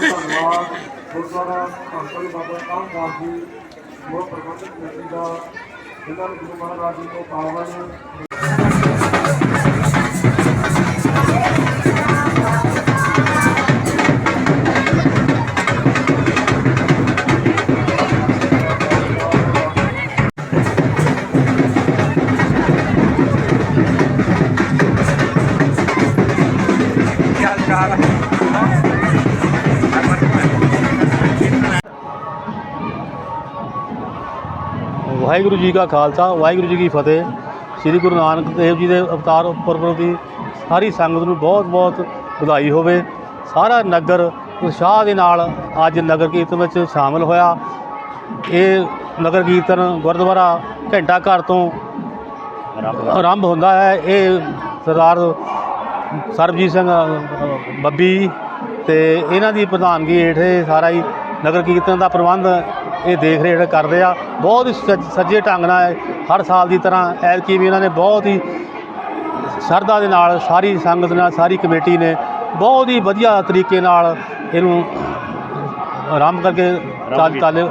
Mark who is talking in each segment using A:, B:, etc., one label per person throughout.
A: ਤੋਂ ਬਹੁਤ ਬਹੁਤ ਧੰਨਵਾਦ। ਗੁਰਦੁਆਰਾ ਧੰਨ ਬਾਬਾ ਕਾਮਦਾਸ ਜੀ ਉਹ ਪ੍ਰਬੰਧਕ ਕਮੇਟੀ ਦਾ, ਜਿਨ੍ਹਾਂ ਨੇ ਗੁਰੂ ਮਹਾਰਾਜ ਜੀ ਤੋਂ ਪਾਵਨ
B: ਵਾਹਿਗੁਰੂ ਜੀ ਕਾ ਖਾਲਸਾ ਵਾਹਿਗੁਰੂ ਜੀ ਕੀ ਫਤਿਹ। ਸ੍ਰੀ ਗੁਰੂ ਨਾਨਕ ਦੇਵ ਜੀ ਦੇ ਅਵਤਾਰ ਪੁਰਬ ਦੀ ਸਾਰੀ ਸੰਗਤ ਨੂੰ ਬਹੁਤ ਬਹੁਤ ਵਧਾਈ ਹੋਵੇ। ਸਾਰਾ ਨਗਰ ਉਤਸ਼ਾਹ ਦੇ ਨਾਲ ਅੱਜ ਨਗਰ ਕੀਰਤਨ ਵਿੱਚ ਸ਼ਾਮਲ ਹੋਇਆ। ਇਹ ਨਗਰ ਕੀਰਤਨ ਗੁਰਦੁਆਰਾ ਘੰਟਾ ਘਰ ਤੋਂ ਆਰੰਭ ਹੁੰਦਾ ਹੈ। ਇਹ ਸਰਦਾਰ ਸਰਬਜੀਤ ਸਿੰਘ ਅ, ਬੱਬੀ ਤੇ ਇਹਨਾਂ ਦੀ ਪ੍ਰਧਾਨਗੀ ਹੇਠ ਸਾਰਾ ਹੀ ਨਗਰ ਕੀਰਤਨ ਦਾ ਪ੍ਰਬੰਧ ਇਹ ਦੇਖ ਰੇਖ ਕਰਦੇ ਆ ਬਹੁਤ ਹੀ ਸੱਜ- ਸੱਜੇ ਢੰਗ ਨਾਲ ਹਰ ਸਾਲ ਦੀ ਤਰ੍ਹਾਂ ਐਤਕੀ ਵੀ ਇਹਨਾਂ ਨੇ ਬਹੁਤ ਹੀ ਸ਼ਰਧਾ ਦੇ ਨਾਲ ਸਾਰੀ ਸੰਗਤ ਨਾਲ ਸਾਰੀ ਕਮੇਟੀ ਨੇ ਬਹੁਤ ਹੀ ਵਧੀਆ ਤਰੀਕੇ ਨਾਲ ਇਹਨੂੰ ਆਰੰਭ ਕਰਕੇ ਚੱਲ ਚੱਲ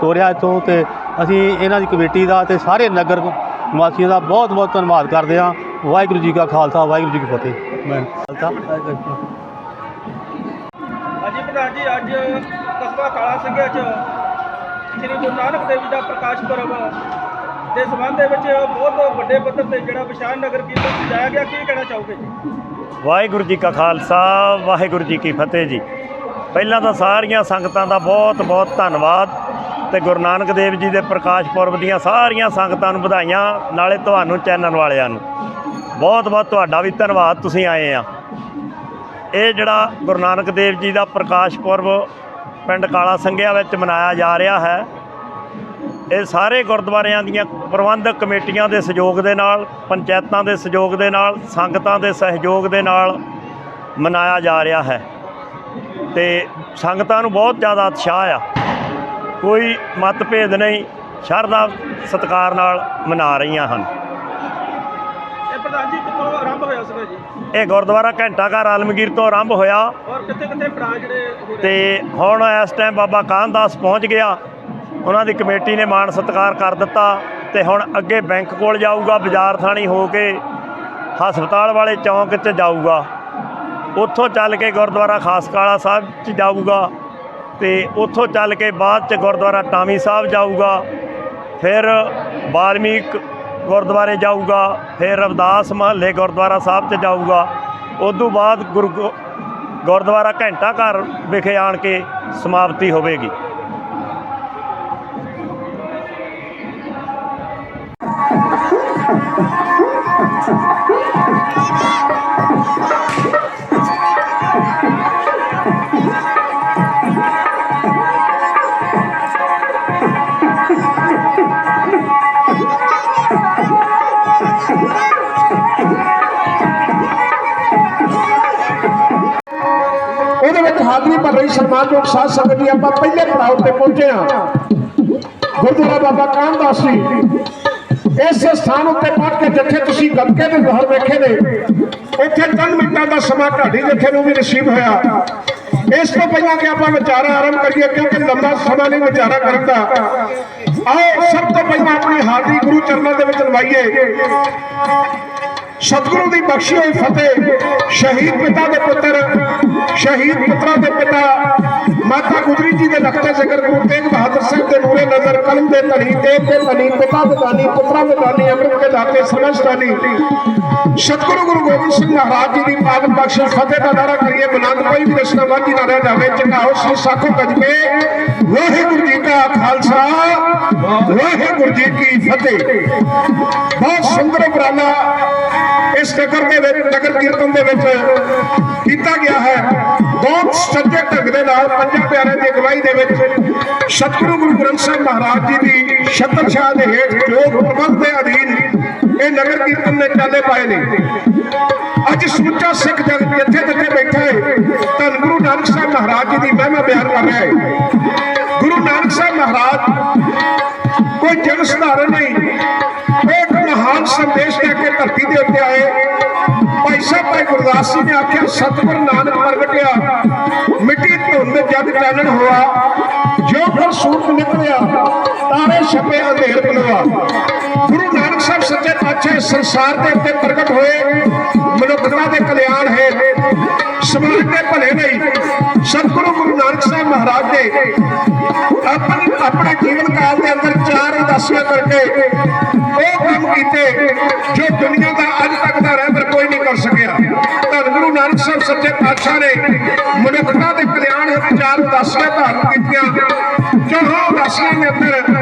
B: ਤੋਰਿਆ ਇੱਥੋਂ ਤੇ ਅਸੀਂ ਇਹਨਾਂ ਦੀ ਕਮੇਟੀ ਦਾ ਤੇ ਸਾਰੇ ਨਗਰ ਨਿਵਾਸੀਆਂ ਦਾ ਬਹੁਤ ਬਹੁਤ ਧੰਨਵਾਦ ਕਰਦੇ ਹਾਂ। ਵਾਹਿਗੁਰੂ ਜੀ ਕਾ ਖਾਲਸਾ ਵਾਹਿਗੁਰੂ ਜੀ ਕੀ ਫਤਿਹ। ਮੈਂ ਖਾਲਸਾ।
C: ਹਾਂਜੀ ਪ੍ਰਧਾਨ ਜੀ ਅੱਜ ਕਸਬਾ ਕਾਲਾ ਸਿੰਘਿਆ ਚ ਸ੍ਰੀ ਗੁਰੂ ਨਾਨਕ ਦੇਵ ਜੀ ਦਾ ਪ੍ਰਕਾਸ਼ ਪੁਰਬ ਦੇ ਸੰਬੰਧ ਦੇ ਵਿੱਚ ਬਹੁਤ ਵੱਡੇ ਪੱਧਰ ਤੇ ਜਿਹੜਾ ਵਿਸ਼ਾਲ ਨਗਰ ਕੀਰਤਨ ਸਜਾਇਆ ਗਿਆ। ਕੀ ਕਹਿਣਾ ਚਾਹੋਗੇ
D: ਵਾਹਿਗੁਰੂ ਜੀ ਕਾ ਖਾਲਸਾ, ਵਾਹਿਗੁਰੂ ਜੀ ਕੀ ਫਤਿਹ ਜੀ। ਪਹਿਲਾਂ ਤਾਂ ਸਾਰੀਆਂ ਸੰਗਤਾਂ ਦਾ ਬਹੁਤ ਬਹੁਤ ਧੰਨਵਾਦ ਤੇ ਗੁਰੂ ਨਾਨਕ ਦੇਵ ਜੀ ਦੇ ਪ੍ਰਕਾਸ਼ ਪੁਰਬ ਦੀਆਂ ਸਾਰੀਆਂ ਸੰਗਤਾਂ ਨੂੰ ਵਧਾਈਆਂ, ਨਾਲੇ ਤੁਹਾਨੂੰ, ਚੈਨਲ ਵਾਲਿਆਂ ਨੂੰ। ਬਹੁਤ ਬਹੁਤ ਤੁਹਾਡਾ ਵੀ ਧੰਨਵਾਦ, ਤੁਸੀਂ ਆਏ ਆ। ਇਹ ਜਿਹੜਾ ਗੁਰੂ ਨਾਨਕ ਦੇਵ ਜੀ ਦਾ ਪ੍ਰਕਾਸ਼ ਪੁਰਬ ਪਿੰਡ ਕਾਲਾ ਸੰਘਿਆ ਵਿੱਚ ਮਨਾਇਆ ਜਾ ਰਿਹਾ ਹੈ। ਇਹ ਸਾਰੇ ਗੁਰਦੁਆਰਿਆਂ ਦੀਆਂ ਪ੍ਰਬੰਧਕ ਕਮੇਟੀਆਂ ਦੇ ਸਹਿਯੋਗ ਦੇ ਨਾਲ, ਪੰਚਾਇਤਾਂ ਦੇ ਸਹਿਯੋਗ ਦੇ ਨਾਲ, ਸੰਗਤਾਂ ਦੇ ਸਹਿਯੋਗ ਦੇ ਨਾਲ ਮਨਾਇਆ ਜਾ ਰਿਹਾ ਹੈ। ਤੇ ਸੰਗਤਾਂ ਨੂੰ ਬਹੁਤ ਜ਼ਿਆਦਾ ਉਤਸ਼ਾਹ ਆ। ਕੋਈ ਮਤਭੇਦ ਨਹੀਂ, ਸ਼ਰਧਾ ਸਤਿਕਾਰ ਨਾਲ ਮਨਾ ਰਹੀਆਂ ਹਨ।
C: ਪ੍ਰਧਾਨ ਜੀ ਕਿੱਥੋਂ ਆਰੰਭ ਹੋਇਆ ਸੀਗਾ ਜੀ?
D: ਇਹ ਗੁਰਦੁਆਰਾ ਘੰਟਾ ਘਰ ਆਲਮਗੀਰ ਤੋਂ ਆਰੰਭ ਹੋਇਆ।
C: ਔਰ ਕਿੱਥੇ ਕਿੱਥੇ ਪੜਾਅ ਜਿਹੜੇ ਹੋ ਰਹੇ
D: ਤੇ ਹੁਣ ਇਸ ਟਾਈਮ ਬਾਬਾ ਕਾਹਨਦਾਸ ਪਹੁੰਚ ਗਿਆ। ਉਹਨਾਂ ਦੀ ਕਮੇਟੀ ਨੇ ਮਾਣ ਸਤਿਕਾਰ ਕਰ ਦਿੱਤਾ ਤੇ ਹੁਣ ਅੱਗੇ ਬੈਂਕ ਕੋਲ ਜਾਊਗਾ ਬਾਜ਼ਾਰ ਥਾਣੀ ਹੋ ਕੇ ਹਸਪਤਾਲ ਵਾਲੇ ਚੌਂਕ 'ਚ ਜਾਊਗਾ। ਉੱਥੋਂ ਚੱਲ ਕੇ ਗੁਰਦੁਆਰਾ ਖਾਸ ਕਾਲਾ ਸਾਹਿਬ 'ਚ ਜਾਊਗਾ ਤੇ ਉੱਥੋਂ ਚੱਲ ਕੇ ਬਾਅਦ 'ਚ ਗੁਰਦੁਆਰਾ ਟਾਮੀ ਸਾਹਿਬ ਜਾਊਗਾ। ਫਿਰ ਬਾਲਮੀਕ ਗੁਰਦੁਆਰੇ ਜਾਊਗਾ, ਫਿਰ ਅਵਦਾਸ ਮਹੱਲੇ ਗੁਰਦੁਆਰਾ ਸਾਹਿਬ 'ਚ ਜਾਊਗਾ। ਉਦੋਂ ਬਾਅਦ ਗੁਰੂ ਗੁਰਦੁਆਰਾ ਘੰਟਾ ਘਰ ਵਿਖੇ ਆਣ ਕੇ ਸਮਾਪਤੀ ਹੋਵੇਗੀ।
A: ਉਹਦੇ ਵਿੱਚ ਹਾਜ਼ਰੀ ਭਰ ਰਹੀ ਸਨਮਾਨਯੋਗ ਸਾਧ ਸੰਗਤ ਜੀ ਆਪਾਂ ਪਹਿਲੇ ਪੜਾਅ ਤੇ ਪਹੁੰਚੇ ਹਾਂ। ਗੁਰਦੁਆਰਾ ਬਾਬਾ ਕਾਮਦਾਸ ਜੀ। ਇਸ ਸਥਾਨ ਉੱਤੇ ਪਹੁੰਚ ਕੇ ਜਿੱਥੇ ਤੁਸੀਂ ਗੱਤਕੇ ਦੇ ਲਹਿਰ ਵੇਖੇ ਨੇ, ਇੱਥੇ 3 ਮਿੰਟਾਂ ਦਾ ਸਮਾਂ ਢਾਡੀ ਜਿੱਥੇ ਨੂੰ ਵੀ ਨਸੀਬ ਹੋਇਆ। ਇਸ ਤੋਂ ਪਹਿਲਾਂ ਕਿ ਆਪਾਂ ਵਿਚਾਰਾ ਆਰੰਭ ਕਰੀਏ, ਕਿਉਂਕਿ ਲੰਬਾ ਸਮਾਂ ਨਹੀਂ ਵਿਚਾਰਾ ਕਰਨ ਦਾ। ਆਓ, ਸਭ ਤੋਂ ਪਹਿਲਾਂ ਆਪਣੀ ਹਾਜ਼ਰੀ ਗੁਰੂ ਚਰਨਾਂ ਦੇ ਵਿੱਚ ਲਵਾਈਏ। ਸਤਿਗੁਰੂ ਦੀ ਬਖਸ਼ੀ ਹੋਈ ਫਤਿਹ। ਸ਼ਹੀਦ ਪਿਤਾ ਦੇ ਪੁੱਤਰ, ਸ਼ਹੀਦ ਪੁੱਤਰਾਂ ਦੇ ਪਿਤਾ, ਮਾਤਾ ਗੁਜਰੀ ਜੀ ਦੇ ਲਖਤੇ ਜ਼ਿਕਰ, ਗੁਰੂ ਤੇਗ ਬਹਾਦਰ ਸਿੰਘ ਦੇ ਨੂਰੇ ਨਜ਼ਰ ਕਲਮ ਦੇ ਧਨੀ ਦੇਵ ਦੇ ਧਨੀ, ਪਿਤਾ ਦੇ ਦਾਨੀ ਪੁੱਤਰਾਂ ਦੇ ਦਾਨੀ ਅੰਮ੍ਰਿਤ ਦੇ ਦਾਤੇ ਸਮਝਦਾਨੀ ਸਤਿਗੁਰੂ ਗੁਰੂ ਗੋਬਿੰਦ ਸਿੰਘ ਮਹਾਰਾਜ ਜੀ ਦੀ ਪਾਵਨ ਬਖਸ਼ਿਸ਼, ਫਤਿਹ ਦਾ ਨਾਰਾ ਕਰੀਏ, ਬੁਲੰਦ ਕੋਈ ਵੀ ਵਾਂਝੀ ਨਾ ਰਹਿ ਜਾਵੇ ਚੰਗਾਓ ਸ੍ਰੀ ਸਾਖੋ ਗਜਬੇ ਵਾਹਿਗੁਰੂ ਜੀ ਕਾ ਖਾਲਸਾ, ਵਾਹਿਗੁਰੂ ਜੀ ਕੀ ਫਤਿਹ। ਬਹੁਤ ਸੁੰਦਰ ਉਪਰਾਲਾ ਇਸ ਨਗਰ ਦੇ ਵਿੱਚ, ਨਗਰ ਕੀਰਤਨ ਦੇ ਵਿੱਚ ਕੀਤਾ ਗਿਆ ਹੈ। ਬਹੁਤ ਸੱਚੇ ਢੰਗ ਦੇ ਨਾਲ, ਪੰਜਾਂ ਪਿਆਰਿਆਂ ਦੀ ਅਗਵਾਈ ਦੇ ਵਿੱਚ ਸਤਿਗੁਰੂ ਗੁਰੂ ਗ੍ਰੰਥ ਸਾਹਿਬ ਮਹਾਰਾਜ ਜੀ ਦੀ ਛਤਰ ਛਾਇਆ ਦੇ ਹੇਠ ਜੋ ਪ੍ਰਬੰਧ ਦੇ ਅਧੀਨ ਇਹ ਨਗਰ ਕੀਰਤਨ ਨੇ ਚਾਲੇ ਪਾਏ ਨੇ। ਅੱਜ ਸਮੁੱਚਾ ਸਿੱਖ ਜਗਤ ਜਿੱਥੇ ਜਿੱਥੇ ਬੈਠਾ ਹੈ। ਧੰਨ ਗੁਰੂ ਨਾਨਕ ਸਾਹਿਬ ਮਹਾਰਾਜ ਜੀ ਦੀ ਮਹਿਮਾ ਬਿਆਨ ਕਰ ਰਿਹਾ ਹੈ। ਗੁਰੂ ਨਾਨਕ ਸਾਹਿਬ ਮਹਾਰਾਜ, ਕੋਈ ਜਨ ਸਧਾਰਨ ਨਹੀਂ। ਇਹ ਇੱਕ ਮਹਾਨ ਸੰਦੇਸ਼ ਲੈ ਕੇ ਧਰਤੀ ਦੇ ਉੱਤੇ ਆਏ। ਭਾਈ ਭਾਈ ਸਾਹਿਬ, ਭਾਈ ਗੁਰਦਾਸ ਜੀ ਨੇ ਆਖਿਆ, ਸਤਿਗੁਰ ਨਾਨਕ ਪ੍ਰਗਟਿਆ। ਮਿੱਟੀ ਧੁੰਦ ਜਦ ਚਾਨਣ ਹੋਆ ਜੋ ਫਿਰ ਸੂਰਜ ਨਿਕਲਿਆ, ਤਾਰੇ ਛਪੇ ਅੰਧੇਰ ਬਲਵਾ ਗੁਰੂ ਨਾਨਕ ਸਾਹਿਬ ਸੱਚੇ ਪਾਤਸ਼ਾਹ ਇਸ ਸੰਸਾਰ ਦੇ ਉੱਤੇ ਪ੍ਰਗਟ ਹੋਏ ਮਨੁੱਖਤਾ ਦੇ ਕਲਿਆਣ ਹੈ, ਸਮਾਜ ਦੇ ਭਲੇ ਲਈ ਸਤਿਗੁਰੂ ਗੁਰੂ ਨਾਨਕ ਸਾਹਿਬ ਮਹਾਰਾਜ ਨੇ ਆਪਣੇ ਆਪਣੇ ਜੀਵਨ ਕਾਲ ਦੇ ਅੰਦਰ ਚਾਰ ਉਦਾਸੀਆਂ ਕਰਕੇ ਉਹ ਕੰਮ ਕੀਤੇ ਜੋ ਦੁਨੀਆ ਦਾ ਅੱਜ ਤੱਕ ਦਾ ਰਹਿਬਰ ਕੋਈ ਨਹੀਂ ਕਰ ਸਕਿਆ। ਧੰਨ ਗੁਰੂ ਨਾਨਕ ਸਾਹਿਬ ਸੱਚੇ ਪਾਤਸ਼ਾਹ ਨੇ ਮਨੁੱਖਤਾ ਦੇ ਕਲਿਆਣ ਹਿਤ ਚਾਰ ਉਦਾਸੀਆਂ ਧਾਰਨ ਕੀਤੀਆਂ। ਜੋ ਉਦਾਸੀਆਂ ਦੇ ਅੰਦਰ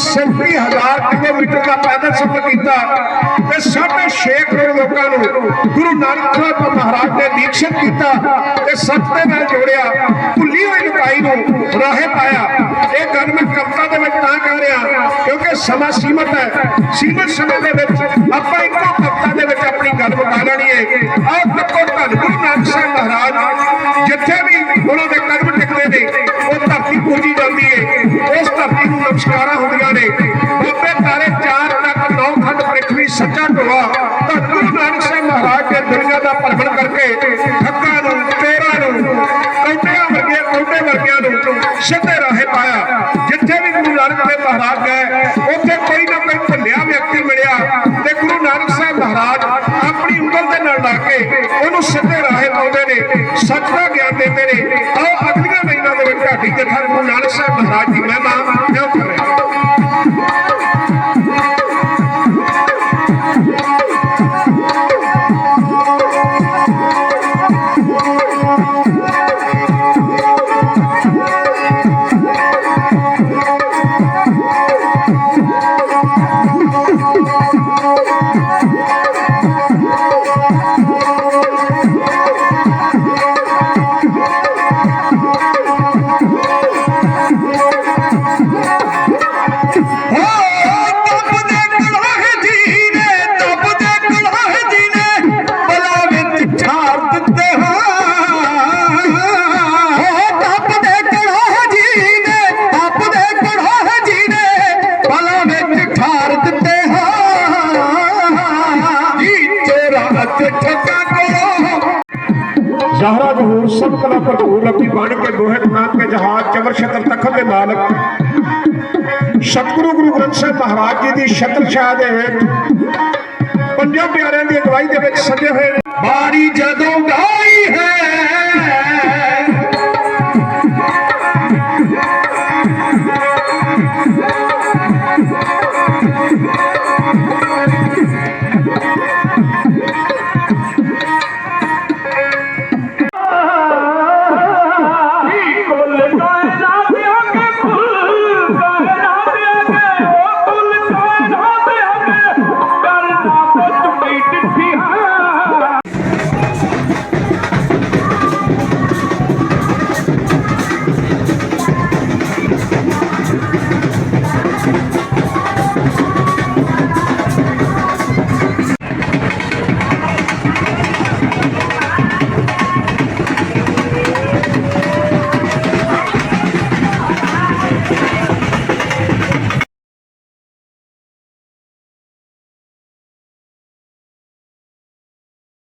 A: 37000 ਕਿਲੋਮੀਟਰ ਦਾ ਪੈਦਲ ਸਫ਼ਰ ਕੀਤਾ ਤੇ 6.5 ਕਰੋੜ ਲੋਕਾਂ ਨੂੰ ਗੁਰੂ ਨਾਨਕ ਸਾਹਿਬ ਮਹਾਰਾਜ ਨੇ ਦੀਕਸ਼ਿਤ ਕੀਤਾ ਤੇ ਸੱਚ ਦੇ ਨਾਲ ਜੋੜਿਆ, ਭੁੱਲੀ ਹੋਈ ਲੁਕਾਈ ਨੂੰ ਰਾਹੇ ਪਾਇਆ। ਇਹ ਗੱਲ ਮੈਂ ਕਵਿਤਾ ਦੇ ਵਿੱਚ ਤਾਂ ਕਹਿ ਰਿਹਾ ਕਿਉਂਕਿ ਸਮਾਂ ਸੀਮਤ ਹੈ। ਸੀਮਤ ਸਮੇਂ ਦੇ ਵਿੱਚ ਆਪਾਂ ਇੱਕੋ ਕਵਿਤਾ ਦੇ ਵਿੱਚ ਆਪਣੀ ਗੱਲ ਮੁਕਾ ਲੈਣੀ ਹੈ। ਆਹ ਤੱਕੋ ਧੰਨ ਗੁਰੂ ਨਾਨਕ ਸਾਹਿਬ ਮਹਾਰਾਜ, ਜਿੱਥੇ ਵੀ ਉਹਨਾਂ ਦੇ ਕਦਮ ਟਿਕਦੇ ਨੇ, ਉਹ ਧਰਤੀ ਪੂਜੀ ਜਾਂਦੀ ਹੈ। ਉਸ ਧਰਤੀ ਨੂੰ ਨਮਸਕਾਰਾਂ ਹੁੰਦੀਆਂ ਨੇ। ਬਾਬੇ ਤਾਰੇ ਚਾਰ ਤੱਕ ਨੌ ਖੰਡ ਪ੍ਰਿਥਵੀ ਸੱਚਾ ਢੋਆ। ਧੰਨ ਗੁਰੂ ਨਾਨਕ ਸਾਹਿਬ ਮਹਾਰਾਜ ਦੇ ਦੁਨੀਆ ਦਾ ਭਰਮਣ ਕਰਕੇ ਠੱਗਾਂ ਨੂੰ ਤੇਰਾਂ ਨੂੰ ਕੌਟਿਆਂ ਵਰਗੇ ਕੌਟੇ ਵਰਗਿਆਂ ਨੂੰ ਸਿੱਧੇ ਰਾਹੇ ਪਾਇਆ ਜਿੱਥੇ ਵੀ ਗੁਰੂ ਨਾਨਕ ਦੇਵ ਮਹਾਰਾਜ ਗਏ ਉੱਥੇ ਕੋਈ ਨਾ ਕੋਈ ਭੁੱਲਿਆ ਵਿਅਕਤੀ ਮਿਲਿਆ ਤੇ ਗੁਰੂ ਨਾਨਕ ਸਾਹਿਬ ਮਹਾਰਾਜ ਆਪਣੀ ਉਂਗਲ ਦੇ ਨਾਲ ਲਾ ਕੇ ਉਹਨੂੰ ਸਿੱਧੇ ਰਾਹੇ ਪਾਉਂਦੇ ਨੇ ਸੱਚ ਦਾ ਗਿਆਨ ਦਿੰਦੇ ਨੇ ਆਓ ਅਗਲੀਆਂ ਲਾਈਨਾਂ ਦੇ ਵਿੱਚ ਢਾਡੀ ਜਥਾ ਗੁਰੂ ਨਾਨਕ ਸਾਹਿਬ ਮਹਾਰਾਜ ਦੀ ਮਹਿਮਾ ਜ਼ਹਰਾ ਜਹੂਰ ਸਭ ਕਲਾ ਭਰਪੂਰ ਰੱਬੀ ਬਣ ਕੇ ਦੋਹੇ ਨਾਮ ਕੇ ਜਹਾਜ਼, ਚਮਰ ਛਤਰ ਤਖਤ ਦੇ ਮਾਲਕ ਸਤਿਗੁਰੂ ਗੁਰੂ ਗ੍ਰੰਥ ਸਾਹਿਬ ਮਹਾਰਾਜ ਜੀ ਦੀ ਛਤਰ ਛਾਇਆ ਦੇ ਹੇਠ ਪੰਜਾਂ ਪਿਆਰਿਆਂ ਦੀ ਅਗਵਾਈ ਦੇ ਵਿੱਚ ਸਜੇ ਹੋਏ ਨੇ। ਬਾਣੀ ਜਦੋਂ ਗਾ